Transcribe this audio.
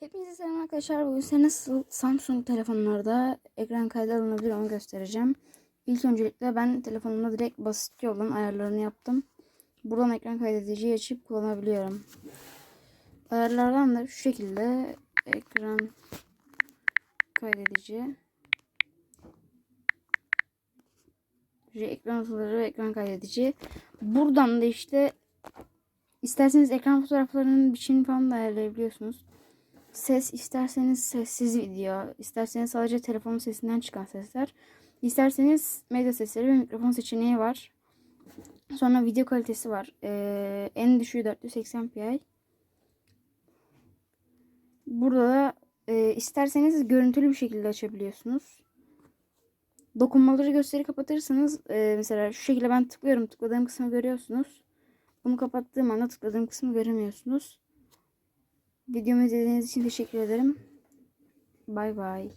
Hepinize selam arkadaşlar. Bugün size nasıl Samsung telefonlarda ekran kaydı alınabilir onu göstereceğim. İlk öncelikle ben telefonumda direkt basit yoldan ayarlarını yaptım. Buradan ekran kaydediciyi açıp kullanabiliyorum. Ayarlardan da şu şekilde ekran kaydedici ekran fotoğrafları ve ekran kaydedici. Buradan da işte isterseniz ekran fotoğraflarının biçimini falan da ayarlayabiliyorsunuz. Ses isterseniz sessiz video, isterseniz sadece telefonun sesinden çıkan sesler, isterseniz medya sesleri ve mikrofon seçeneği var. Sonra video kalitesi var. Ee, en düşüğü 480 pi. Burada da e, isterseniz görüntülü bir şekilde açabiliyorsunuz. Dokunmaları gösteri kapatırsanız e, mesela şu şekilde ben tıklıyorum. Tıkladığım kısmı görüyorsunuz. Bunu kapattığım anda tıkladığım kısmı göremiyorsunuz. Videomu izlediğiniz için teşekkür ederim. Bay bay.